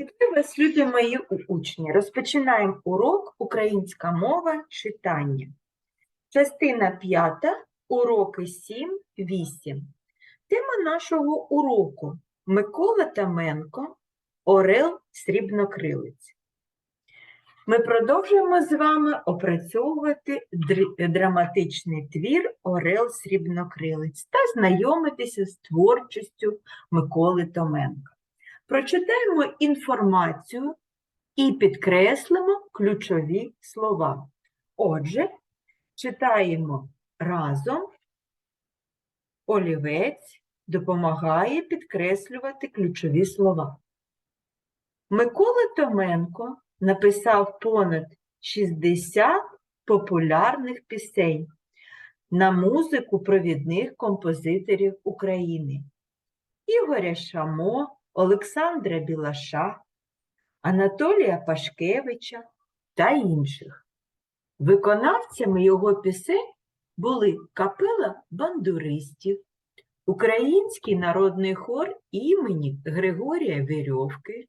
Вітаю вас, любі мої учні. Розпочинаємо урок Українська мова читання. Частина п'ята, уроки 7-8. Тема нашого уроку Микола Таменко, Орел Срібнокрилець. Ми продовжуємо з вами опрацьовувати др- драматичний твір Орел Срібнокрилець та знайомитися з творчістю Миколи Томенка. Прочитаємо інформацію і підкреслимо ключові слова. Отже, читаємо разом. Олівець допомагає підкреслювати ключові слова. Микола Томенко написав понад 60 популярних пісень на музику провідних композиторів України. Ігоря Шамо, Олександра Білаша, Анатолія Пашкевича та інших. Виконавцями його пісень були капела бандуристів, Український народний хор імені Григорія Вірьовки,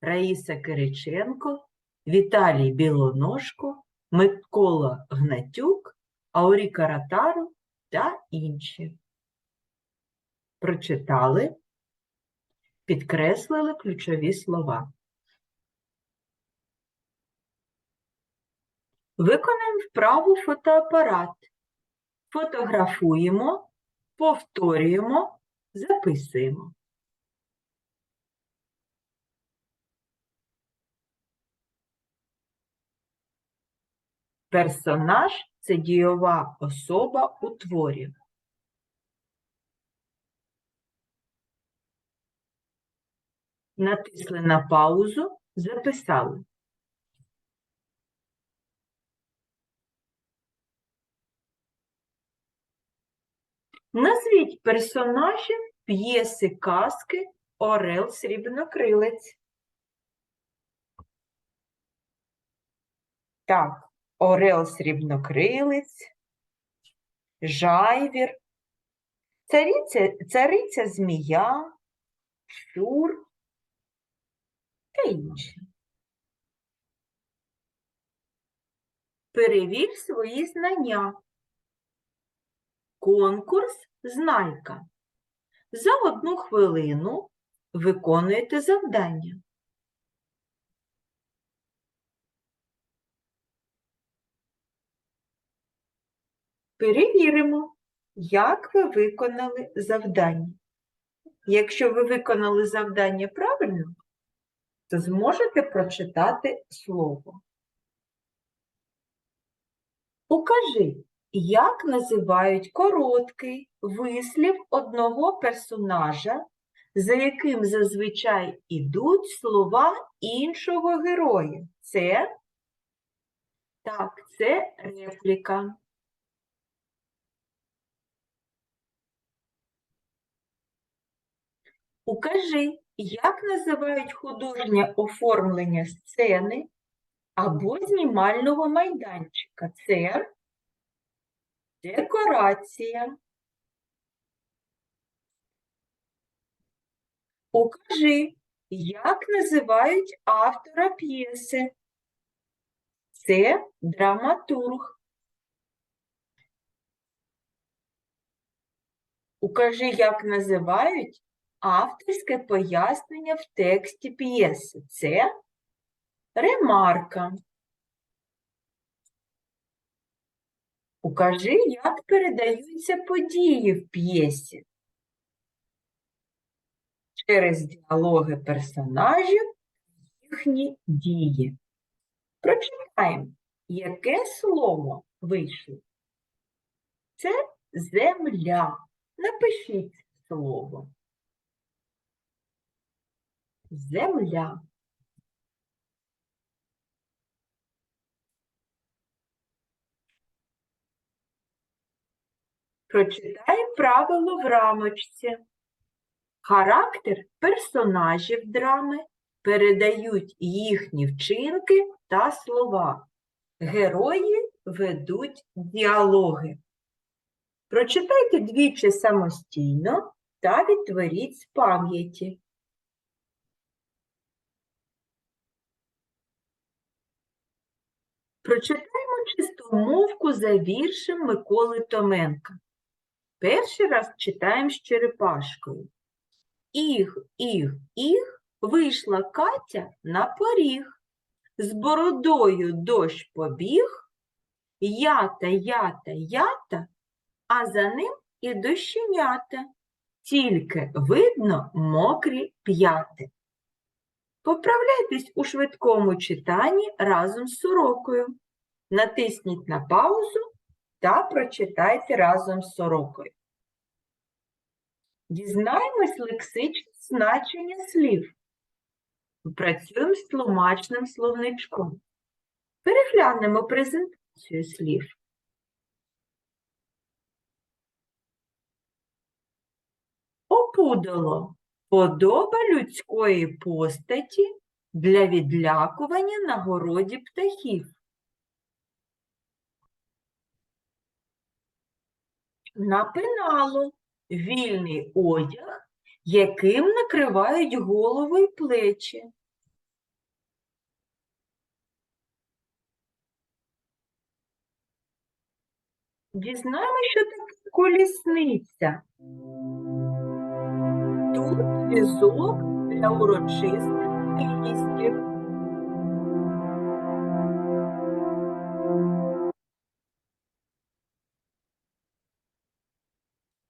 Раїса Кириченко, Віталій Білоножко, Микола Гнатюк, Ауріка Ратару та інші. Прочитали, підкреслили ключові слова. Виконаємо вправу фотоапарат. Фотографуємо, повторюємо, записуємо. Персонаж це дієва особа у творі. Натисли на паузу, записали. Назвіть персонажів п'єси казки Орел Срібнокрилець. Так, Орел Срібнокрилець, Жайвір, цариця, цариця Змія, Щур та інші. Перевір свої знання. Конкурс Знайка. За одну хвилину виконуєте завдання. Перевіримо, як ви виконали завдання. Якщо ви виконали завдання правильно, зможете прочитати слово. Укажи, як називають короткий вислів одного персонажа, за яким зазвичай ідуть слова іншого героя. Це так, це репліка. Укажи, як називають художнє оформлення сцени або знімального майданчика. Це декорація. Укажи, як називають автора п'єси. Це драматург. Укажи, як називають авторське пояснення в тексті п'єси. Це ремарка. Укажи, як передаються події в п'єсі. Через діалоги персонажів їхні дії. Прочитаємо, яке слово вийшло. Це земля. Напишіть слово. Земля. Прочитай правило в рамочці. Характер персонажів драми передають їхні вчинки та слова. Герої ведуть діалоги. Прочитайте двічі самостійно та відтворіть з пам'яті. Прочитаємо чистомовку за віршем Миколи Томенка. Перший раз читаємо з черепашкою. Іг, іг, вийшла Катя на поріг. З бородою дощ побіг, ята, ята, ята, а за ним і дощенята. Тільки видно мокрі п'яти. Поправляйтесь у швидкому читанні разом з сорокою. Натисніть на паузу та прочитайте разом з сорокою. Дізнаємось лексичне значення слів. Працюємо з тлумачним словничком. Переглянемо презентацію слів. Опудало подоба людської постаті для відлякування на городі птахів. Напинало вільний одяг, яким накривають голову й плечі. Дізнаємося, що таке колісниця. Візок для урочистих виїздів.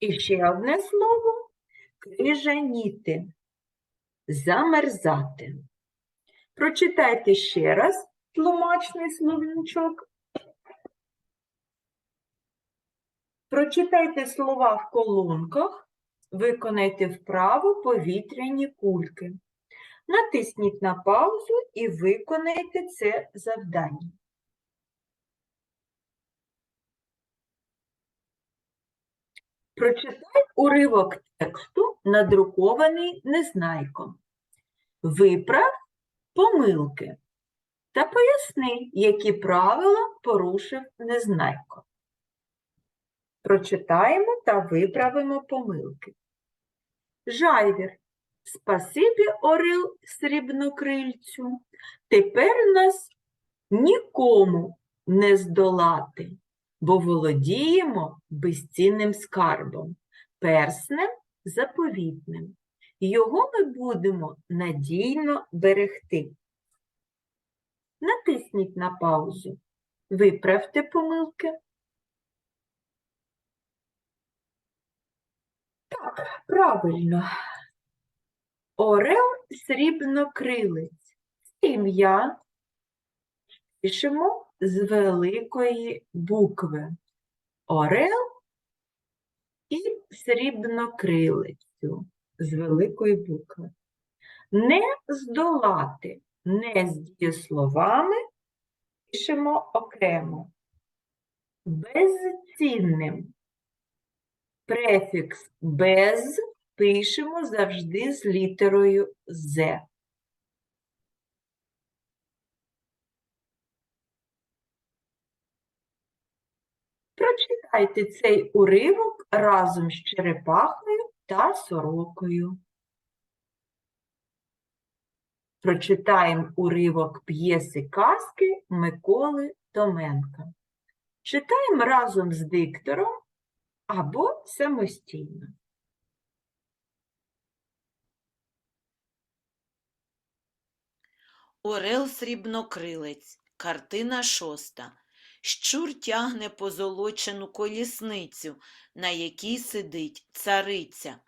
І ще одне слово крижаніти, замерзати. Прочитайте ще раз тлумачний словничок. Прочитайте слова в колонках, виконайте вправу повітряні кульки. Натисніть на паузу і виконайте це завдання. Прочитай уривок тексту, надрукований незнайком. Виправ помилки та поясни, які правила порушив незнайко. Прочитаємо та виправимо помилки. Жайвір. Спасибі, орел срібнокрильцю. Тепер нас нікому не здолати, бо володіємо безцінним скарбом, перснем заповітним. Його ми будемо надійно берегти. Натисніть на паузу. Виправте помилки. Так, правильно. Орел срібнокрилець. Це ім'я пишемо з великої букви. Орел і срібнокрилецю з великої букви. Не здолати, не з дієсловами пишемо окремо. Безцінним. Префікс без пишемо завжди з літерою З. Прочитайте цей уривок разом з черепахою та сорокою. Прочитаємо уривок п'єси казки Миколи Томенка. Читаємо разом з диктором або самостійно. Орел срібнокрилець, картина шоста. Щур тягне позолочену колісницю, на якій сидить цариця.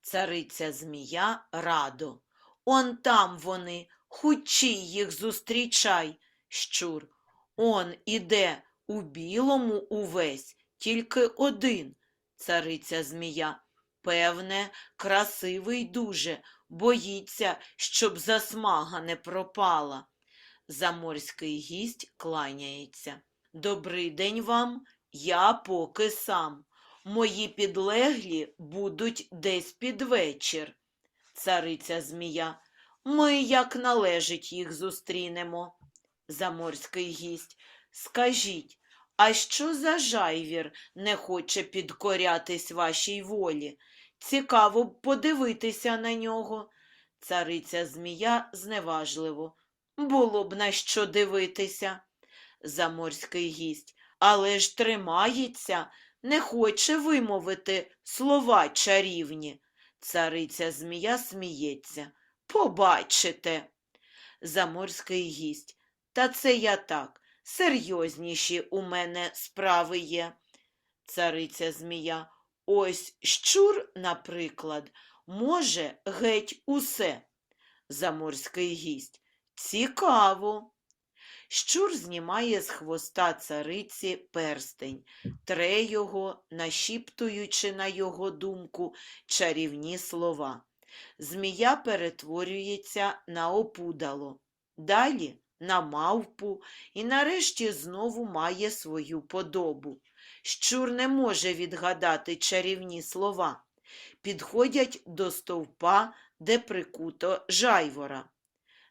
Цариця змія радо. Он там вони, хучій їх зустрічай. Щур. Он іде у білому увесь, тільки один. Цариця змія. Певне, красивий дуже, боїться, щоб засмага не пропала. Заморський гість кланяється. Добрий день вам, я поки сам. Мої підлеглі будуть десь під вечір. Цариця змія. Ми, як належить, їх зустрінемо. Заморський гість. Скажіть, а що за жайвір не хоче підкорятись вашій волі? Цікаво б подивитися на нього. Цариця змія зневажливо. Було б на що дивитися. Заморський гість, але ж тримається, не хоче вимовити слова чарівні. Цариця змія сміється. Побачите. Заморський гість. Та це я так, серйозніші у мене справи є. Цариця змія. Ось щур, наприклад, може геть усе. Заморський гість. Цікаво. Щур знімає з хвоста цариці перстень, тре його, нашіптуючи на його думку чарівні слова. Змія перетворюється на опудало, далі на мавпу і нарешті знову має свою подобу. Щур не може відгадати чарівні слова. Підходять до стовпа, де прикуто жайвора.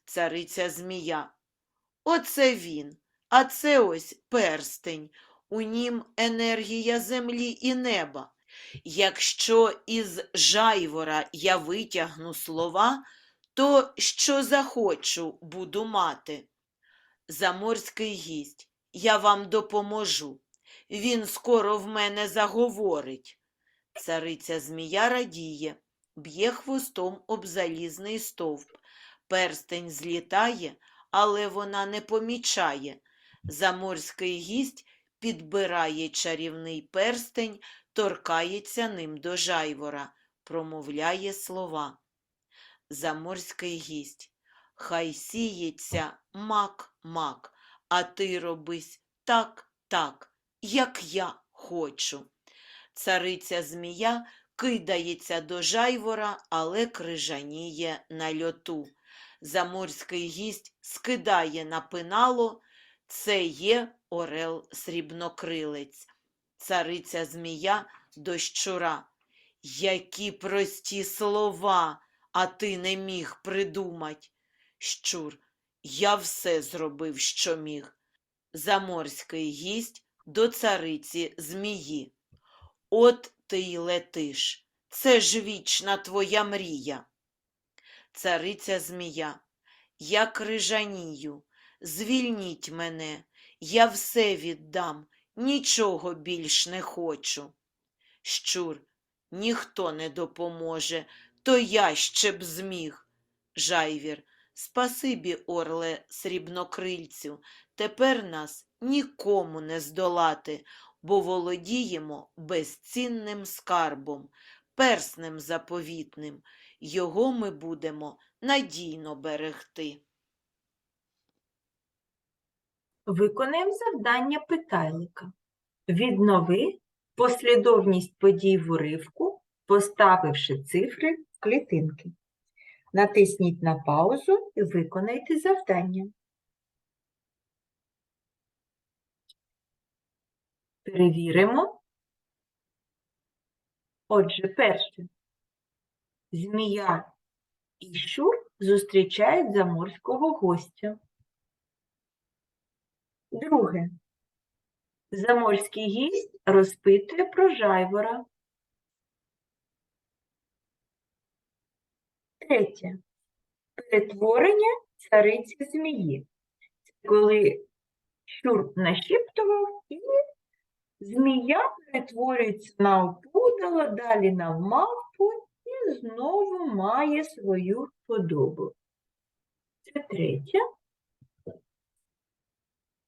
Цариця змія. Оце він, а це ось перстень. У нім енергія землі і неба. Якщо із жайвора я витягну слова, то що захочу буду мати. Заморський гість, я вам допоможу. Він скоро в мене заговорить. Цариця змія радіє, б'є хвостом об залізний стовп. Перстень злітає, але вона не помічає. Заморський гість підбирає чарівний перстень, торкається ним до жайвора, промовляє слова. Заморський гість. Хай сіється мак, мак, а ти робись так, так, як я хочу. Цариця змія кидається до жайвора, але крижаніє на льоту. Заморський гість скидає на пинало, це є орел срібнокрилець. Цариця змія до щура. Які прості слова, а ти не міг придумать. Щур, я все зробив, що міг. Заморський гість до цариці змії. От ти й летиш. Це ж вічна твоя мрія. Цариця змія. Я крижанію. Звільніть мене, я все віддам, нічого більш не хочу. Щур, ніхто не допоможе, то я ще б зміг. Жайвір, спасибі, орле, срібнокрильцю, тепер нас нікому не здолати, бо володіємо безцінним скарбом, перснем заповітним. Його ми будемо надійно берегти. Виконаємо завдання питайлика. Віднови послідовність подій в уривку, поставивши цифри в клітинки. Натисніть на паузу і виконайте завдання. Перевіримо. Отже, перше. Змія і щур зустрічають заморського гостя. Друге. Заморський гість розпитує про жайвора. Третє. Перетворення цариці змії. Це коли щур нашіптував, і змія перетворюється на опудало, далі на мавпу і знову має свою подобу. Це третє.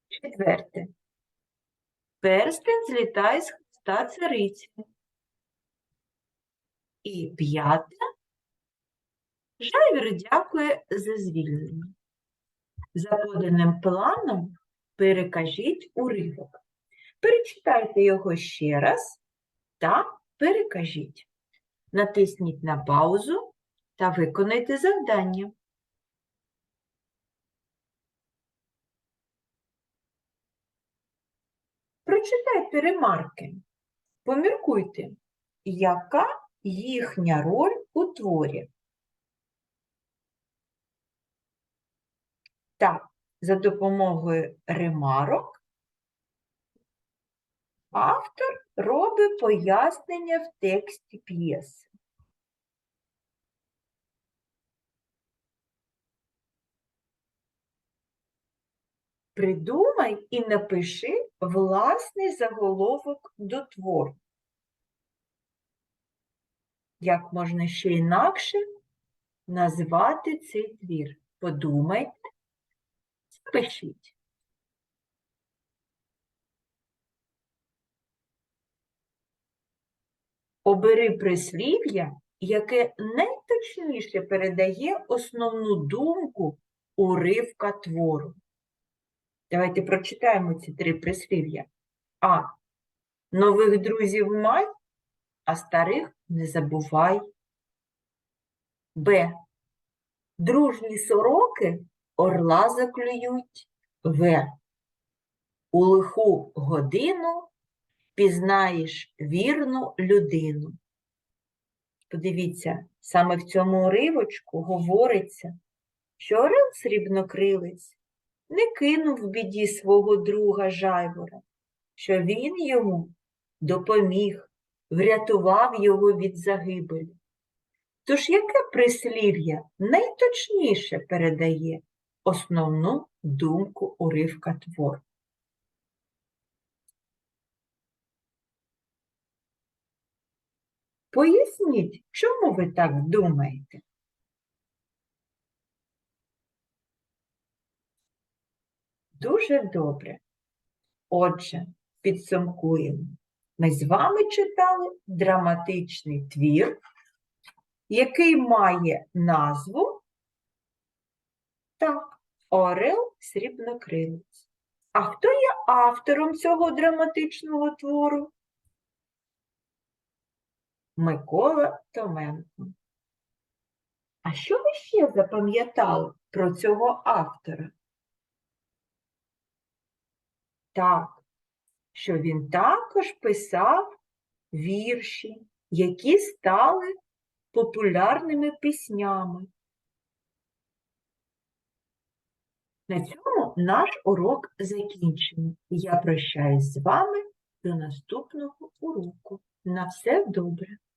Четверте. Перстень злітає з хвоста цариці. І п'яте. Жайвір дякує за звільнення. За поданим планом перекажіть уривок. Перечитайте його ще раз та перекажіть. Натисніть на паузу та виконайте завдання. Прочитайте ремарки. Поміркуйте, яка їхня роль у творі. Так, за допомогою ремарок автор робить пояснення в тексті п'єси. Придумай і напиши власний заголовок до твору. Як можна ще інакше назвати цей твір? Подумайте, запишіть. Обери прислів'я, яке найточніше передає основну думку уривка твору. Давайте прочитаємо ці три прислів'я. А. Нових друзів май, а старих не забувай. Б. Дружні сороки орла заклюють. В. У лиху годину пізнаєш вірну людину. Подивіться, саме в цьому уривочку говориться, що орел срібнокрилець не кинув в біді свого друга Жайвора, що він йому допоміг, врятував його від загибелі. Тож яке прислів'я найточніше передає основну думку уривка твору? Поясніть, чому ви так думаєте? Дуже добре. Отже, підсумкуємо. Ми з вами читали драматичний твір, який має назву так, Орел Срібнокрилець. А хто є автором цього драматичного твору? Микола Томенко. А що ви ще запам'ятали про цього автора? Так, що він також писав вірші, які стали популярними піснями. На цьому наш урок закінчений. Я прощаюсь з вами до наступного уроку. На все добре!